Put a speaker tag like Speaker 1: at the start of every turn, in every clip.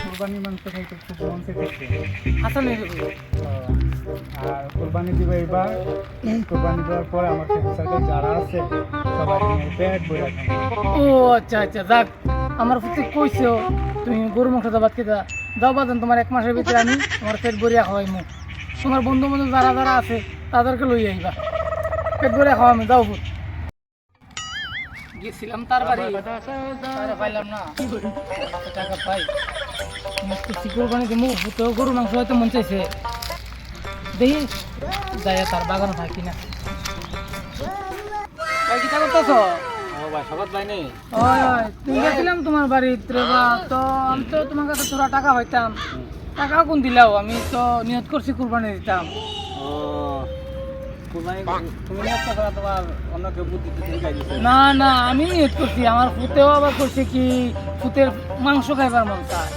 Speaker 1: কোরবানি মাংস খাইতে খুব মন চেয়েছে
Speaker 2: হাসান
Speaker 1: আর কোরবানি দিবে এবার কোরবানি দেওয়ার পরে আমার সার্কেল যারা আছে সবাই বই
Speaker 2: ও আচ্ছা আচ্ছা যাক। আমার প্রতি কইছো তুমি গরু মাংস দাবাত খেতা যাও বাজান তোমার এক মাসের ভিতরে আমি তোমার পেট ভরিয়া খাওয়াই মু তোমার বন্ধু বান্ধব যারা যারা আছে তাদেরকে লই আইবা। পেট ভরিয়া খাওয়ামি যাও বুট গেছিলাম তার বাড়ি। পাইলাম না। টাকা পাই। মস্ত দিমু তো গরু মাংস হয়তো মন চাইছে। দেখি যাই তার বাগানে থাকি না। ভাই কিটা করতেছ? গেছিলাম তোমার বাড়িতে বা তো আমি তো তোমার কাছে তোরা টাকা পাইতাম। টাকা কোন দিলাও? আমি তো নিয়ত করছি কুরবানি দিতাম। না না আমি নিয়ত করছি। আমার ফুতেও আবার করছে কি ফুতের মাংস খাইবার মন চায়।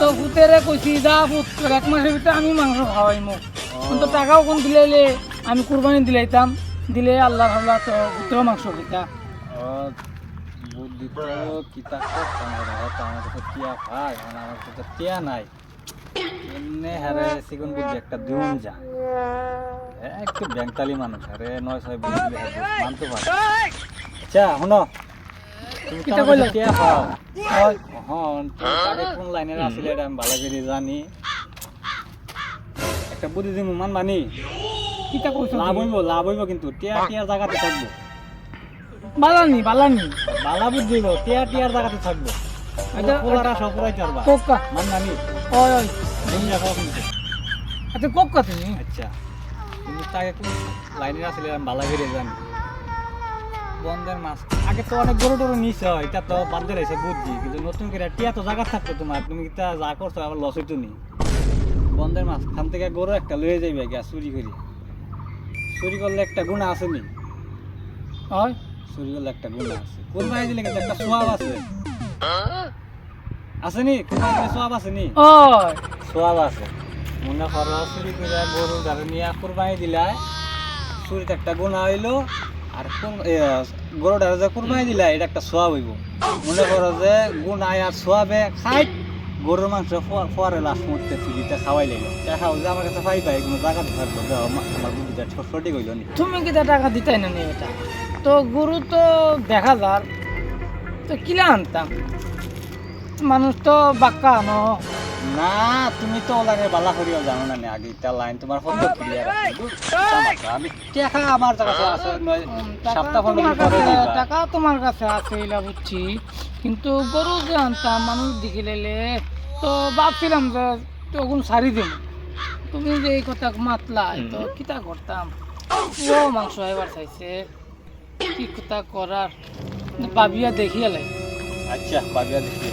Speaker 2: তো ফুতেরে কইছি যা ফুত এক মাসের ভিতরে আমি মাংস খাওয়াইমু। কিন্তু টাকাও কোন দিলাইলে আমি কুরবানি দিলাইতাম। দিলে আল্লাহ আল্লাহ তো ফুতেও মাংস
Speaker 1: ও বুদ্ধি তো কিতা করতাম রে তো আমার কাছে টিয়া খাই মানে আমার কাছে টিয়া নাই। এমনি হারে সিগুন বুদ্ধি একটা দিউন যা। একটু ব্যাংতালি মানুষ আরে নয় ছয় বুঝলে মানতে পারে। আচ্ছা শোনো। হয় কোন লাইনের আসলে এটা আমি ভালো করে জানি। একটা বুদ্ধি দিমু মান মানি
Speaker 2: কিতা কইছো
Speaker 1: লাভ হইব লাভ হইব কিন্তু টিয়া টিয়ার জায়গাতে থাকব।
Speaker 2: বালানি বালানি।
Speaker 1: বালা বুদ্ধি হইব টিয়া টিয়ার জায়গাতে থাকব।
Speaker 2: আচ্ছা,
Speaker 1: পোলারা সব পুরাই মান মানি
Speaker 2: ওই ওই।
Speaker 1: রাখো কিন্তু
Speaker 2: আচ্ছা কোকা তুমি?
Speaker 1: আচ্ছা। তুমি তাকে কোন লাইনের আসলে ভালো করে জানি বন্ধের মাছ। আগে তো অনেক গরু টরু নিছ এটা তো বাদ দিয়ে রয়েছে বুদ্ধি কিন্তু নতুন করে টিয়া তো জায়গা থাকতো তোমার তুমি তা যা করছ আবার লস হইতো নি? বন্ধের মাছ খান থেকে গরু একটা লয়ে যাইবে গিয়া চুরি করি। চুরি করলে একটা গুণা আছে নি?
Speaker 2: ওই
Speaker 1: চুরি করলে একটা গুণা আছে। কোরবানি দিলে কিন্তু একটা সোয়াব আছে? আছে নি? কোরবানি সোয়াব আছে নি? সোয়াব আছে। মনে করো চুরি করে গরু যারা নিয়ে কোরবানি দিলাই চুরিতে একটা গুণা হইল, আর কোন গরুটা যে কোরবানি দিলা, এটা একটা সোয়াব হইব। মনে করো যে গুণায় আর সোয়াবে খাই গরুর মাংস ফোয়ারে লাশ মুহূর্তে ফিরিতে খাওয়াই লাগল দেখাও যে আমার কাছে পাই পাই কোনো জায়গাতে থাকল দেওয়া আমার বুদ্ধিটা ছ- সঠিক হইল নি।
Speaker 2: তুমি কি টাকা দিতাই না নি এটা? তো গরু তো দেখা যার, তো কিলা আনতাম? মানুষ তো বাক্কা আনো।
Speaker 1: না তুমি তো ওলাকে বালা করিও জানো না আগে ইটা লাইন তোমার কত ক্লিয়ার আছে। আমি টাকা আমার কাছে আছে সপ্তাহ পরে
Speaker 2: টাকা তোমার কাছে আছে এলা বুঝছি। কিন্তু গরু যে আনতাম মানুষ দেখি লাইলে তো ভাবছিলাম যে তখন সারি দিম। তুমি যে এই কথা মাতলা তো কিতা করতাম? ও মাংস এবার চাইছে কি কথা করার? ভাবিয়া দেখিয়া লাগে
Speaker 1: আচ্ছা ভাবিয়া দেখি